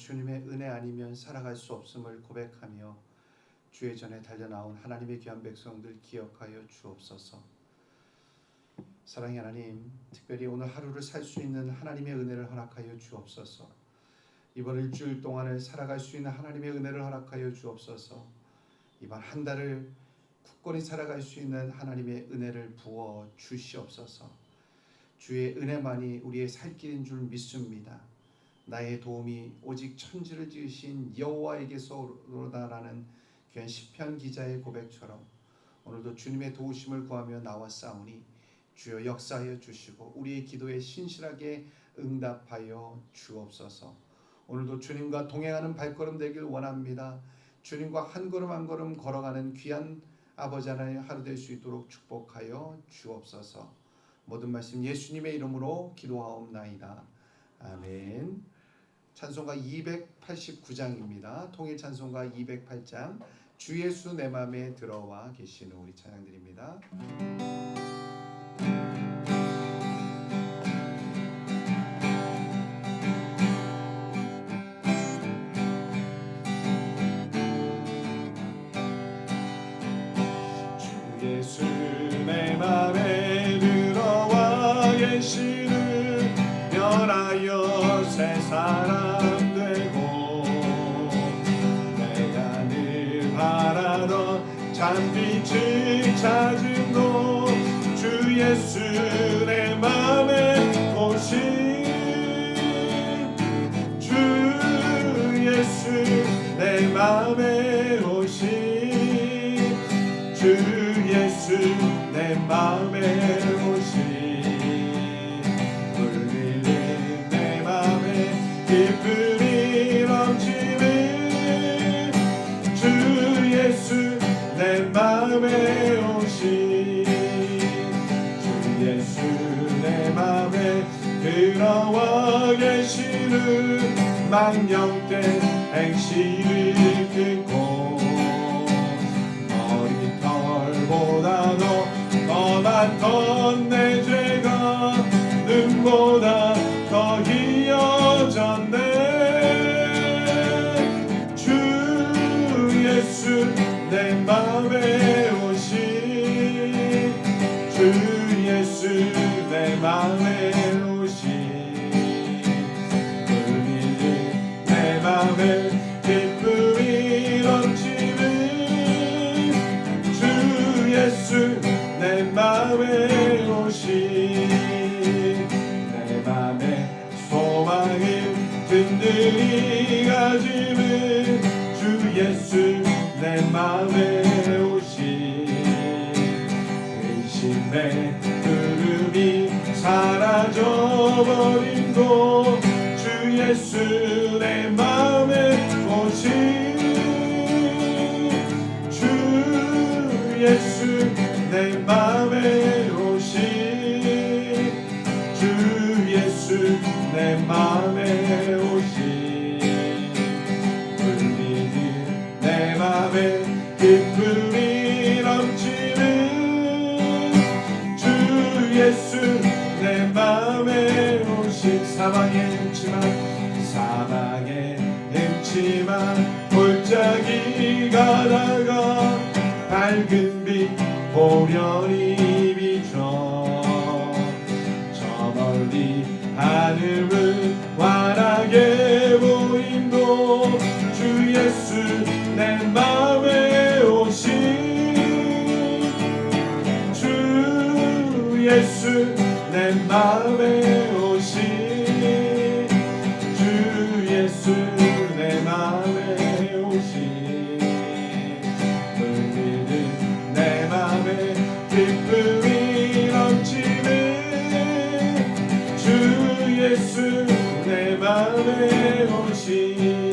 주님의 은혜 아니면 살아갈 수 없음을 고백하며 주의 전에 달려나온 하나님의 귀한 백성들 기억하여 주옵소서. 사랑의 하나님, 특별히 오늘 하루를 살 수 있는 하나님의 은혜를 허락하여 주옵소서. 이번 일주일 동안을 살아갈 수 있는 하나님의 은혜를 허락하여 주옵소서. 이번 한 달을 굳건히 살아갈 수 있는 하나님의 은혜를 부어 주시옵소서. 주의 은혜만이 우리의 살 길인 줄 믿습니다. 나의 도움이 오직 천지를 지으신 여호와에게서로다라는 귀한 시편 기자의 고백처럼 오늘도 주님의 도우심을 구하며 나와 싸우니 주여 역사하여 주시고 우리의 기도에 신실하게 응답하여 주옵소서. 오늘도 주님과 동행하는 발걸음 되길 원합니다. 주님과 한 걸음 한 걸음 걸어가는 귀한 아버지 하나님 하루 될 수 있도록 축복하여 주옵소서. 모든 말씀 예수님의 이름으로 기도하옵나이다. 아멘. 찬송가 289장입니다. 통일 찬송가 208장 주 예수 내 맘에 들어와 계시는 우리 찬양드립니다. 내 맘에 오신 주 예수 내 맘에 오신 울리는 내 맘에 기쁨이 넘치는 주 예수 내 맘에 오신 주 예수 내 맘에 들어와 계시는 망령된 행실을 듣고 머리털보다 도 더 많던 든든히 가지는 주 예수 내 맘에 오신 의심의 구름이 사라져버린도 주 예수 내 맘에 오신 기쁨이 넘치는 주 예수 내 맘에 오신 사방에 흠치만 사방에 흠치만 골짜기 가 다가 밝은 빛 보련히 내 맘에 오신 주 예수 내 맘에 오신 울리는 내 맘에 기쁨이 넘치는 주 예수 내 맘에 오신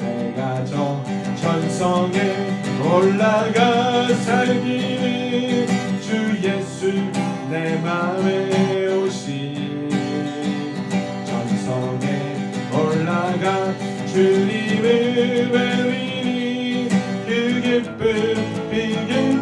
내가 저 천성에 올라가 살기 주님을 뵈리니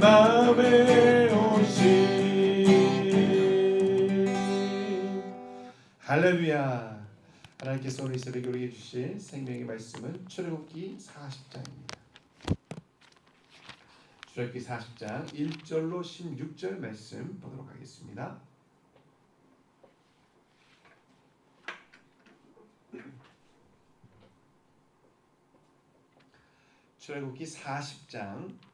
마음에 오신 할렐루야. 하나님께서 오늘 이 새벽에 우리에게 주신 생명의 말씀은 출애굽기 40장입니다. 출애굽기 40장 1절로 16절 말씀 보도록 하겠습니다. 출애굽기 40장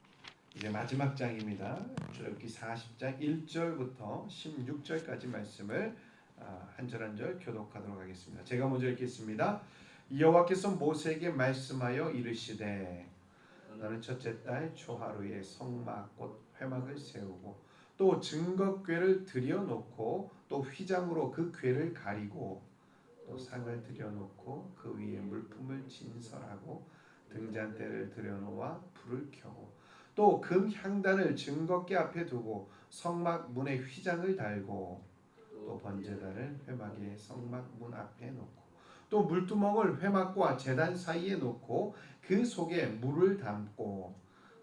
이제 마지막 장입니다. 출애굽기 40장 1절부터 16절까지 말씀을 아, 한절 한 절 교독하도록 하겠습니다. 제가 먼저 읽겠습니다. 여호와께서 모세에게 말씀하여 이르시되 너는 첫째 달 초하루에 성막 곧 회막을 세우고 또 증거궤를 들여놓고 또 휘장으로 그 궤를 가리고 또 상을 들여놓고 그 위에 물품을 진설하고 등잔대를 들여놓아 불을 켜고 또 금 향단을 증거궤 앞에 두고 성막 문에 휘장을 달고 또 번제단을 회막의 성막 문 앞에 놓고 또 물두멍을 회막과 제단 사이에 놓고 그 속에 물을 담고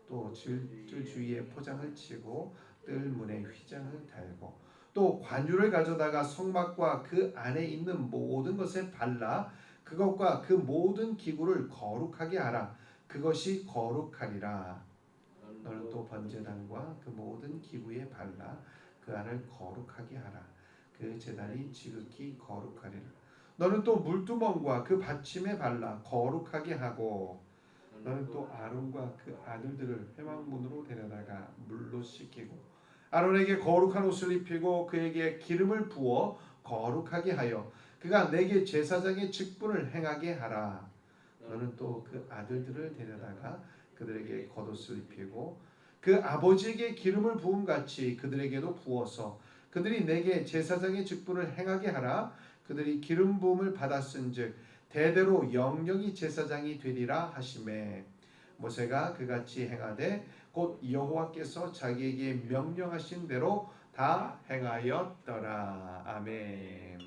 또 질줄 주위에 포장을 치고 뜰 문에 휘장을 달고 또 관유를 가져다가 성막과 그 안에 있는 모든 것에 발라 그것과 그 모든 기구를 거룩하게 하라. 그것이 거룩하리라 너는 또 번제단과 그 모든 기구에 발라 그 안을 거룩하게 하라. 그 제단이 지극히 거룩하리라. 너는 또 물두멍과 그 받침에 발라 거룩하게 하고 너는 또 아론과 그 아들들을 회막문으로 데려다가 물로 씻기고 아론에게 거룩한 옷을 입히고 그에게 기름을 부어 거룩하게 하여 그가 내게 제사장의 직분을 행하게 하라. 너는 또 그 아들들을 데려다가 그들에게 겉옷을 입히고 그 아버지에게 기름을 부음 같이 그들에게도 부어서 그들이 내게 제사장의 직분을 행하게 하라 그들이 기름 부음을 받았은즉 대대로 영영이 제사장이 되리라 하심에 모세가 그같이 행하되 곧 여호와께서 자기에게 명령하신 대로 다 행하였더라 아멘.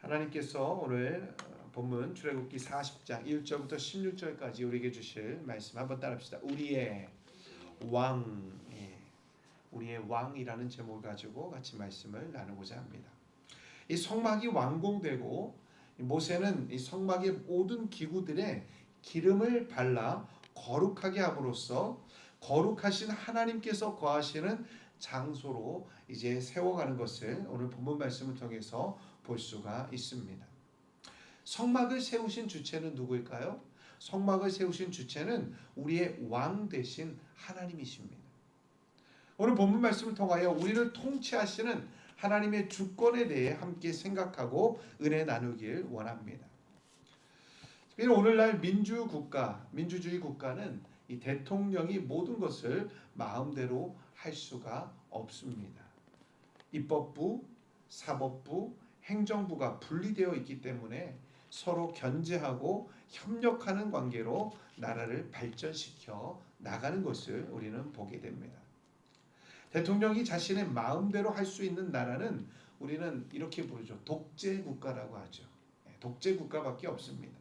하나님께서 오늘 어, 본문 출애굽기 40장 1절부터 16절까지 우리에게 주실 말씀 한번 따라합시다. 우리의 왕, 예. 우리의 왕이라는 제목을 가지고 같이 말씀을 나누고자 합니다. 이 성막이 완공되고 모세는 이 성막의 모든 기구들에 기름을 발라 거룩하게 함으로써 거룩하신 하나님께서 거하시는 장소로 이제 세워가는 것을 오늘 본문 말씀을 통해서 볼 수가 있습니다. 성막을 세우신 주체는 누구일까요? 성막을 세우신 주체는 우리의 왕 되신 하나님이십니다. 오늘 본문 말씀을 통하여 우리를 통치하시는 하나님의 주권에 대해 함께 생각하고 은혜 나누길 원합니다. 오늘날 민주 국가, 민주주의 국가는 이 대통령이 모든 것을 마음대로 할 수가 없습니다. 입법부, 사법부, 행정부가 분리되어 있기 때문에 서로 견제하고 협력하는 관계로 나라를 발전시켜 나가는 것을 우리는 보게 됩니다. 대통령이 자신의 마음대로 할 수 있는 나라는 우리는 이렇게 부르죠. 독재 국가라고 하죠. 예, 독재 국가밖에 없습니다.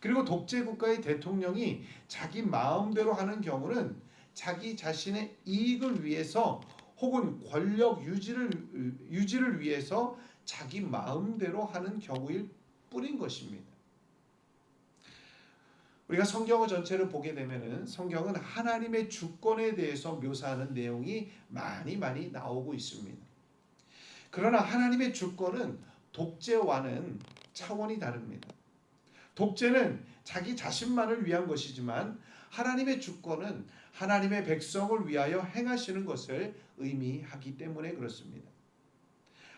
그리고 독재 국가의 대통령이 자기 마음대로 하는 경우는 자기 자신의 이익을 위해서 혹은 권력 유지를 유지를 위해서 자기 마음대로 하는 경우일 뿐인 것입니다. 우리가 성경의 전체를 보게 되면은 성경은 하나님의 주권에 대해서 묘사하는 내용이 많이 많이 나오고 있습니다. 그러나 하나님의 주권은 독재와는 차원이 다릅니다. 독재는 자기 자신만을 위한 것이지만 하나님의 주권은 하나님의 백성을 위하여 행하시는 것을 의미하기 때문에 그렇습니다.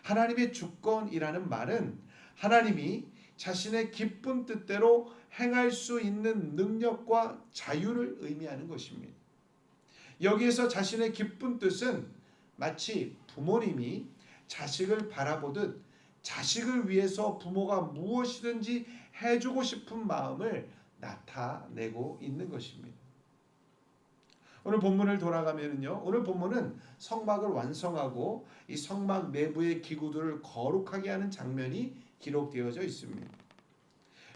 하나님의 주권이라는 말은 하나님이 자신의 기쁜 뜻대로 행할 수 있는 능력과 자유를 의미하는 것입니다. 여기에서 자신의 기쁜 뜻은 마치 부모님이 자식을 바라보듯 자식을 위해서 부모가 무엇이든지 해주고 싶은 마음을 나타내고 있는 것입니다. 오늘 본문을 돌아가면요. 오늘 본문은 성막을 완성하고 이 성막 내부의 기구들을 거룩하게 하는 장면이 기록되어져 있습니다.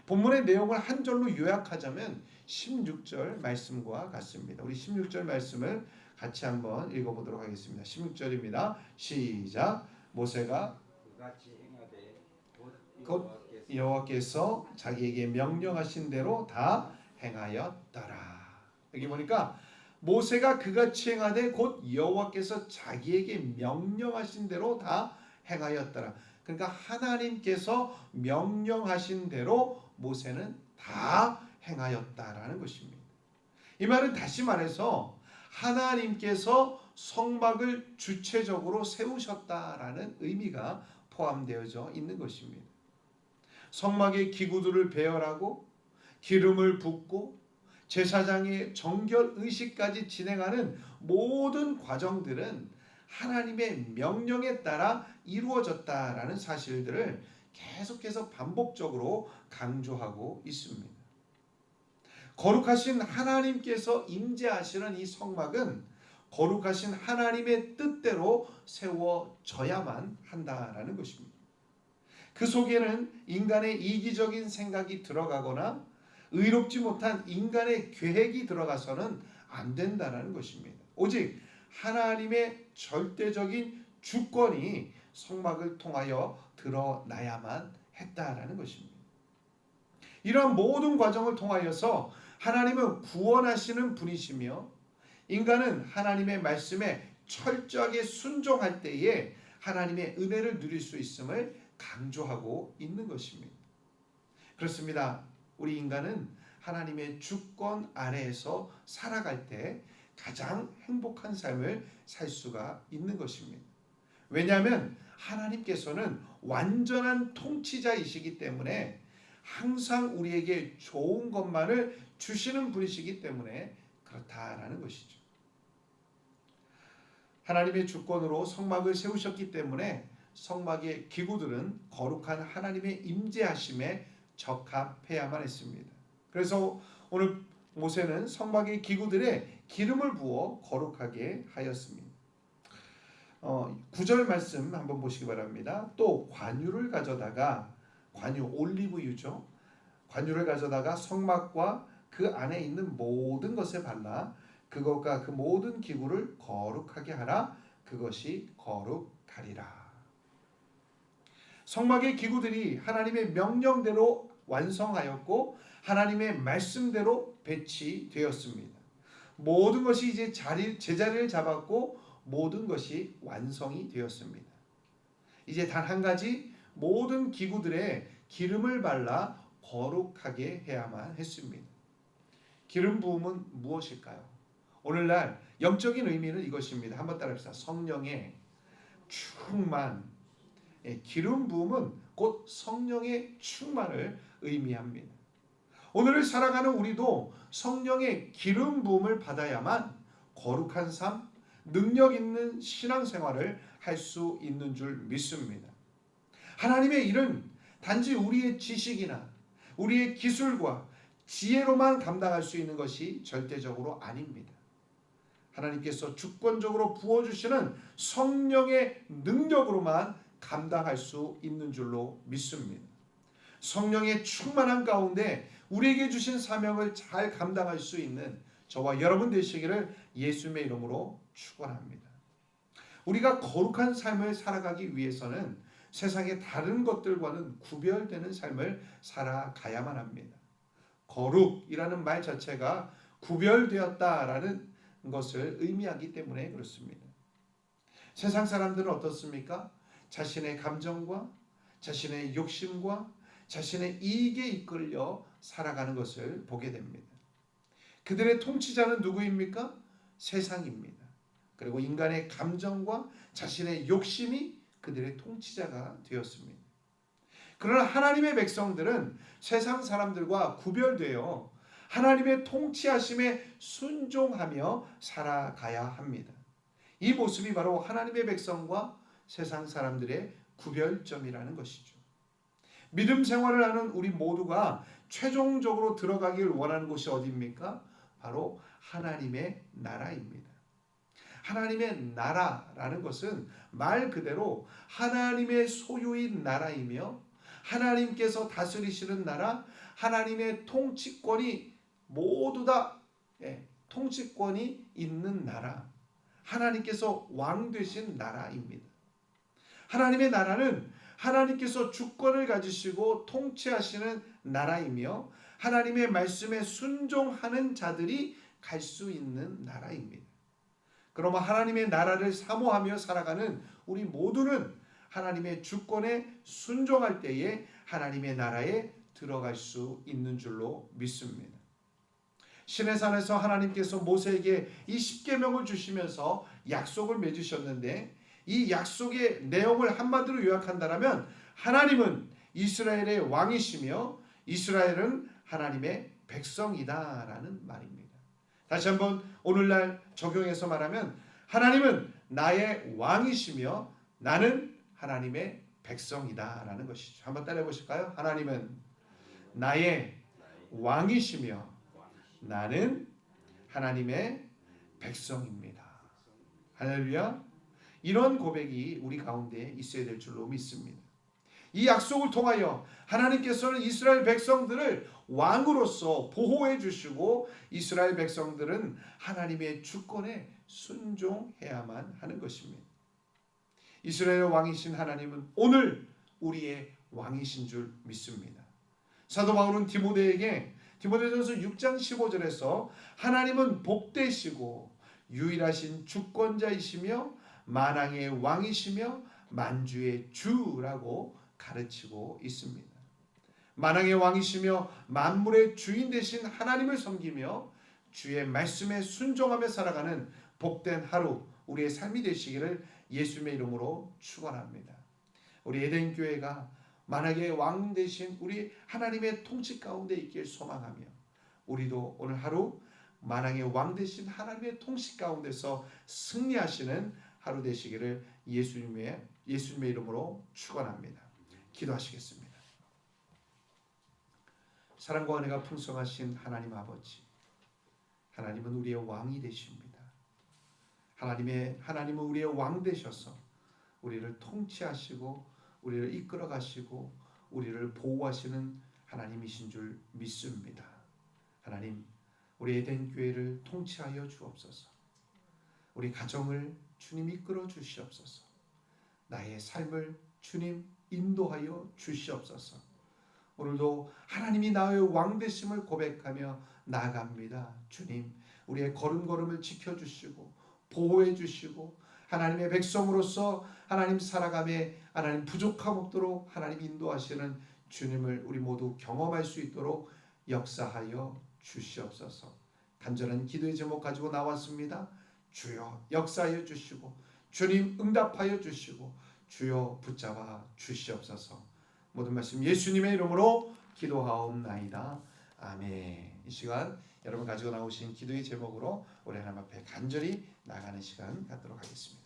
본문의 내용을 한 절로 요약하자면 16절 말씀과 같습니다. 우리 16절 말씀을 같이 한번 읽어보도록 하겠습니다. 16절입니다. 시작. 모세가 곧 여호와께서 자기에게 명령하신 대로 다 행하였더라. 여기 보니까 모세가 그같이 행하되 곧 여호와께서 자기에게 명령하신 대로 다 행하였더라. 그러니까 하나님께서 명령하신 대로 모세는 다 행하였다라는 것입니다. 이 말은 다시 말해서 하나님께서 성막을 주체적으로 세우셨다라는 의미가 포함되어져 있는 것입니다. 성막의 기구들을 배열하고 기름을 붓고 제사장의 정결 의식까지 진행하는 모든 과정들은 하나님의 명령에 따라 이루어졌다라는 사실들을 계속해서 반복적으로 강조하고 있습니다. 거룩하신 하나님께서 임재하시는 이 성막은 거룩하신 하나님의 뜻대로 세워져야만 한다라는 것입니다. 그 속에는 인간의 이기적인 생각이 들어가거나 의롭지 못한 인간의 계획이 들어가서는 안 된다는 것입니다. 오직 하나님의 절대적인 주권이 성막을 통하여 드러나야만 했다라는 것입니다. 이러한 모든 과정을 통하여서 하나님은 구원하시는 분이시며 인간은 하나님의 말씀에 철저하게 순종할 때에 하나님의 은혜를 누릴 수 있음을 강조하고 있는 것입니다. 그렇습니다. 우리 인간은 하나님의 주권 아래에서 살아갈 때 가장 행복한 삶을 살 수가 있는 것입니다. 왜냐하면 하나님께서는 완전한 통치자이시기 때문에 항상 우리에게 좋은 것만을 주시는 분이시기 때문에 그렇다라는 것이죠. 하나님의 주권으로 성막을 세우셨기 때문에 성막의 기구들은 거룩한 하나님의 임재하심에 적합해야만 했습니다. 그래서 오늘 모세는 성막의 기구들에 기름을 부어 거룩하게 하였습니다. 어, 9절 말씀 한번 보시기 바랍니다. 또 관유를 가져다가 관유 올리브유죠. 관유를 가져다가 성막과 그 안에 있는 모든 것에 발라 그것과 그 모든 기구를 거룩하게 하라 그것이 거룩하리라. 성막의 기구들이 하나님의 명령대로 완성하였고 하나님의 말씀대로 배치되었습니다. 모든 것이 이제 자리 제자리를 잡았고 모든 것이 완성이 되었습니다. 이제 단 한 가지 모든 기구들에 기름을 발라 거룩하게 해야만 했습니다. 기름 부음은 무엇일까요? 오늘날 영적인 의미는 이것입니다. 한번 따라합시다. 성령의 충만. 예, 기름 부음은 곧 성령의 충만을 의미합니다. 오늘을 살아가는 우리도 성령의 기름 부음을 받아야만 거룩한 삶, 능력 있는 신앙생활을 할 수 있는 줄 믿습니다. 하나님의 일은 단지 우리의 지식이나 우리의 기술과 지혜로만 감당할 수 있는 것이 절대적으로 아닙니다. 하나님께서 주권적으로 부어주시는 성령의 능력으로만 감당할 수 있는 줄로 믿습니다. 성령의 충만한 가운데 우리에게 주신 사명을 잘 감당할 수 있는 저와 여러분 되시기를 예수님의 이름으로 축원합니다. 우리가 거룩한 삶을 살아가기 위해서는 세상의 다른 것들과는 구별되는 삶을 살아가야만 합니다. 거룩이라는 말 자체가 구별되었다라는 것을 의미하기 때문에 그렇습니다. 세상 사람들은 어떻습니까? 자신의 감정과 자신의 욕심과 자신의 이익에 이끌려 살아가는 것을 보게 됩니다. 그들의 통치자는 누구입니까? 세상입니다. 그리고 인간의 감정과 자신의 욕심이 그들의 통치자가 되었습니다. 그러나 하나님의 백성들은 세상 사람들과 구별되어 하나님의 통치하심에 순종하며 살아가야 합니다. 이 모습이 바로 하나님의 백성과 세상 사람들의 구별점이라는 것이죠. 믿음 생활을 하는 우리 모두가 최종적으로 들어가길 원하는 곳이 어디입니까? 바로 하나님의 나라입니다. 하나님의 나라라는 것은 말 그대로 하나님의 소유인 나라이며 하나님께서 다스리시는 나라, 하나님의 통치권이 모두 다 예, 통치권이 있는 나라, 하나님께서 왕 되신 나라입니다. 하나님의 나라는 하나님께서 주권을 가지시고 통치하시는 나라이며 하나님의 말씀에 순종하는 자들이 갈 수 있는 나라입니다. 그러면 하나님의 나라를 사모하며 살아가는 우리 모두는 하나님의 주권에 순종할 때에 하나님의 나라에 들어갈 수 있는 줄로 믿습니다. 신의 산에서 하나님께서 모세에게 이 십계명을 주시면서 약속을 맺으셨는데 이 약속의 내용을 한마디로 요약한다면 하나님은 이스라엘의 왕이시며 이스라엘은 하나님의 백성이다라는 말입니다. 다시 한번 오늘날 적용해서 말하면 하나님은 나의 왕이시며 나는 하나님의 백성이다라는 것이죠. 한번 따라해 보실까요? 하나님은 나의 왕이시며 나는 하나님의 백성입니다. 할렐루야. 이런 고백이 우리 가운데 있어야 될 줄로 믿습니다. 이 약속을 통하여 하나님께서는 이스라엘 백성들을 왕으로서 보호해 주시고 이스라엘 백성들은 하나님의 주권에 순종해야만 하는 것입니다. 이스라엘 왕이신 하나님은 오늘 우리의 왕이신 줄 믿습니다. 사도 바울은 디모데에게 디모데전서 6장 15절에서 하나님은 복되시고 유일하신 주권자이시며 만왕의 왕이시며 만주의 주라고 가르치고 있습니다. 만왕의 왕이시며 만물의 주인 되신 하나님을 섬기며 주의 말씀에 순종하며 살아가는 복된 하루 우리의 삶이 되시기를 예수님의 이름으로 축원합니다. 우리 에덴 교회가 만약에 왕 되신 우리 하나님의 통치 가운데 있길 소망하며 우리도 오늘 하루 만왕의 왕 되신 하나님의 통치 가운데서 승리하시는 하루 되시기를 예수님의 예수님의 이름으로 축원합니다. 기도하시겠습니다. 사랑과 은혜가 풍성하신 하나님 아버지, 하나님은 우리의 왕이 되십니다. 하나님의 하나님은 우리의 왕 되셔서 우리를 통치하시고 우리를 이끌어 가시고 우리를 보호하시는 하나님이신 줄 믿습니다. 하나님, 우리 에덴 교회를 통치하여 주옵소서. 우리 가정을 주님 이끌어 주시옵소서. 나의 삶을 주님 인도하여 주시옵소서. 오늘도 하나님이 나의 왕 되심을 고백하며 나아갑니다. 주님, 우리의 걸음걸음을 지켜 주시고 보호해 주시고 하나님의 백성으로서 하나님 살아감에 하나님 부족함 없도록 하나님 인도하시는 주님을 우리 모두 경험할 수 있도록 역사하여 주시옵소서. 간절한 기도의 제목 가지고 나왔습니다. 주여 역사하여 주시고 주님 응답하여 주시고 주여 붙잡아 주시옵소서. 모든 말씀 예수님의 이름으로 기도하옵나이다. 아멘. 이 시간 여러분 가지고 나오신 기도의 제목으로 우리 하나님 앞에 간절히 나가는 시간 갖도록 하겠습니다.